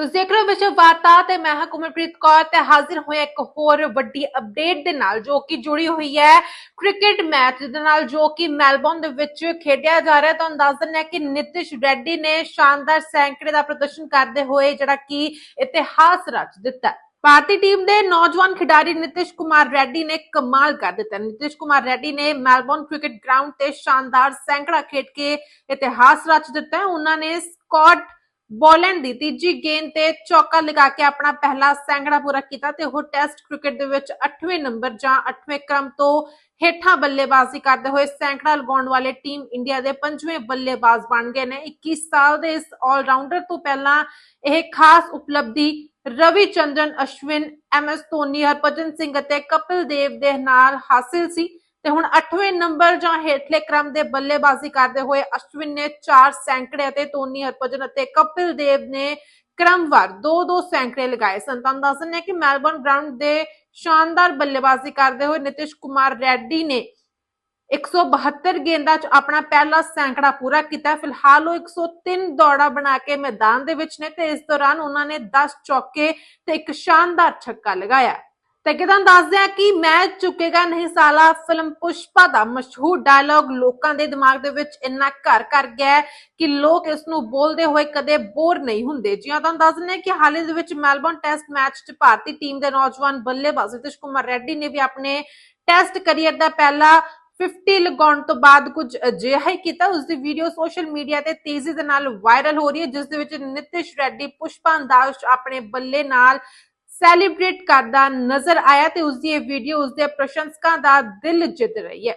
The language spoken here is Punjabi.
ਤੁਸੀਂ ਦੇਖ ਰਹੇ ਹੋ ਵਿਸ਼ਵ ਵਾਰਤਾ ਤੇ ਮੈਂ ਹਾਂ ਕੁਮਰਪ੍ਰੀਤ ਕੌਰ ਤੇ ਹਾਜ਼ਰ ਹੋਇਆ ਇੱਕ ਹੋਰ ਵੱਡੀ ਅਪਡੇਟ ਦੇ ਨਾਲ, ਜੋ ਕਿ ਜੁੜੀ ਹੋਈ ਹੈ ਕ੍ਰਿਕਟ ਮੈਚ ਦੇ ਨਾਲ, ਜੋ ਕਿ ਮੈਲਬੌਰਨ ਦੇ ਵਿੱਚ ਖੇਡਿਆ ਜਾ ਰਿਹਾ ਤੁਹਾਨੂੰ ਦੱਸ ਦਿੰਦੇ ਹਾਂ ਕਿ ਨਿਤਿਸ਼ ਰੈਡੀ ਨੇ ਸ਼ਾਨਦਾਰ ਸੈਂਕੜੇ ਦਾ ਪ੍ਰਦਰਸ਼ਨ ਕਰਦੇ ਹੋਏ ਜਿਹੜਾ ਕਿ ਇਤਿਹਾਸ ਰਚ ਦਿੱਤਾ ਭਾਰਤੀ ਟੀਮ ਦੇ ਨੌਜਵਾਨ ਖਿਡਾਰੀ ਨਿਤਿਸ਼ ਕੁਮਾਰ ਰੈਡੀ ਨੇ ਕਮਾਲ ਕਰ ਦਿੱਤਾ ਨਿਤਿਸ਼ ਕੁਮਾਰ ਰੈਡੀ ਨੇ ਮੈਲਬੌਰਨ ਕ੍ਰਿਕਟ ਗਰਾਊਂਡ ਤੇ ਸ਼ਾਨਦਾਰ ਸੈਂਕੜਾ ਖੇਡ ਕੇ ਇਤਿਹਾਸ ਰਚ ਦਿੱਤਾ ਉਹਨਾਂ ਨੇ ਸਕਾਟ ਬੋਲੈਂਡ ਦੀ ਤੀਜੀ ਗੇਂਦ ਤੇ ਚੌਕਾ ਲਗਾ ਕੇ ਆਪਣਾ ਪਹਿਲਾ ਸੈਂਕੜਾ ਪੂਰਾ ਕੀਤਾ ਤੇ ਉਹ ਟੈਸਟ ਕ੍ਰਿਕਟ ਦੇ ਵਿੱਚ 8ਵੇਂ ਨੰਬਰ ਜਾਂ 8ਵੇਂ ਕ੍ਰਮ ਤੋਂ ਹੇਠਾਂ ਬੱਲੇਬਾਜ਼ੀ ਕਰਦੇ ਹੋਏ ਸੈਂਕੜਾ ਲਗਾਉਣ ਵਾਲੇ ਟੀਮ ਇੰਡੀਆ ਦੇ ਪੰਜਵੇਂ ਬੱਲੇਬਾਜ਼ ਬਣ ਗਏ ਨੇ। 21 ਸਾਲ ਦੇ ਇਸ ਆਲਰਾਊਂਡਰ ਤੋਂ ਪਹਿਲਾਂ ਇਹ ਖਾਸ ਉਪਲਬਧੀ ਰਵੀ ਚੰਦਰਨ ਅਸ਼ਵਿਨ, ਐਮ ਐਸ ਧੋਨੀ, ਹਰਭਜਨ ਸਿੰਘ ਅਤੇ ਕਪਿਲ ਦੇਵ ਦੇ ਨਾਲ ਹਾਸਿਲ ਸੀ। ਤੇ ਹੁਣ 8ਵੇਂ ਨੰਬਰ ਜਾਂ ਹੇਠਲੇ ਕ੍ਰਮ ਦੇ ਬੱਲੇਬਾਜ਼ੀ ਕਰਦੇ ਹੋਏ ਅਸ਼ਵਿਨ ਨੇ 4 ਸੈਂਕੜੇ ਅਤੇ ਧੋਨੀ, ਹਰਭਜਨ ਅਤੇ ਕਪਿਲ ਦੇਵ ਨੇ ਕ੍ਰਮਵਾਰ ਦੋ ਦੋ ਸੈਂਕੜੇ ਲਗਾਏ ਸਨ। ਤੁਹਾਨੂੰ ਦੱਸ ਦਿੰਦੇ ਹਾਂ ਕਿ ਮੈਲਬੌਰਨ ਗਰਾਊਂਡ ਦੇ ਸ਼ਾਨਦਾਰ ਬੱਲੇਬਾਜ਼ੀ ਕਰਦੇ ਹੋਏ ਨਿਤਿਸ਼ ਕੁਮਾਰ ਰੈਡੀ ਨੇ 172 ਗੇਂਦਾਂ 'ਚ ਆਪਣਾ ਪਹਿਲਾ ਸੈਂਕੜਾ ਪੂਰਾ ਕੀਤਾ। ਫਿਲਹਾਲ ਉਹ 103 ਦੌੜਾ ਬਣਾ ਕੇ ਮੈਦਾਨ ਦੇ ਵਿੱਚ ਨੇ ਤੇ ਇਸ ਦੌਰਾਨ ਉਹਨਾਂ ਨੇ 10 ਚੌਕੇ ਤੇ ਇੱਕ ਸ਼ਾਨਦਾਰ ਛੱਕਾ ਲਗਾਇਆ। ਤੇ ਕਿ ਤੁਹਾਨੂੰ ਦੱਸਦੇ ਆ ਕਿ ਮੈਚ ਚੁੱਕੇਗਾ ਨਹੀਂ ਸਾਲਾ ਫਿਲਮ ਪੁਸ਼ਪਾ ਦਾ ਮਸ਼ਹੂਰ ਡਾਇਲੌਗ ਲੋਕਾਂ ਦੇ ਦਿਮਾਗ ਦੇ ਵਿੱਚ ਇੰਨਾ ਘਰ ਕਰ ਗਿਆ ਕਿ ਲੋਕ ਇਸ ਨੂੰ ਬੋਲਦੇ ਹੋਏ ਕਦੇ ਬੋਰ ਨਹੀਂ ਹੁੰਦੇ। ਜਿਵੇਂ ਤੁਹਾਨੂੰ ਦੱਸ ਦਿੰਦੇ ਕਿ ਹਾਲ ਦੇ ਵਿੱਚ ਮੈਲਬੌਰਨ ਟੈਸਟ ਮੈਚ 'ਚ ਭਾਰਤੀ ਟੀਮ ਦੇ ਨੌਜਵਾਨ ਬੱਲੇਬਾਜ਼ ਨਿਤਿਸ਼ ਕੁਮਾਰ ਰੈਡੀ ਨੇ ਵੀ ਆਪਣੇ ਟੈਸਟ ਕੈਰੀਅਰ ਦਾ ਪਹਿਲਾ 50 ਲਗਾਉਣ ਤੋਂ ਬਾਅਦ ਕੁਝ ਅਜਿਹਾ ਹੀ ਕੀਤਾ। ਉਸ ਦੀ ਵੀਡੀਓ ਸੋਸ਼ਲ ਮੀਡੀਆ ਤੇ ਤੇਜ਼ੀ ਦੇ ਨਾਲ ਵਾਇਰਲ ਹੋ ਰਹੀ ਹੈ, ਜਿਸ ਦੇ ਵਿੱਚ ਨਿਤਿਸ਼ ਰੈਡੀ ਪੁਸ਼ਪਾ ਅੰਦਾਜ਼ ਆਪਣੇ ਬੱਲੇ ਨਾਲ ਸੈਲੀਬ੍ਰੇਟ ਕਰਦਾ ਨਜ਼ਰ ਆਇਆ ਤੇ ਉਸ ਦੀ ਇਹ ਵੀਡੀਓ ਉਸ ਦੇ ਪ੍ਰਸ਼ੰਸਕਾਂ ਦਾ ਦਿਲ ਜਿੱਤ ਰਹੀ ਹੈ।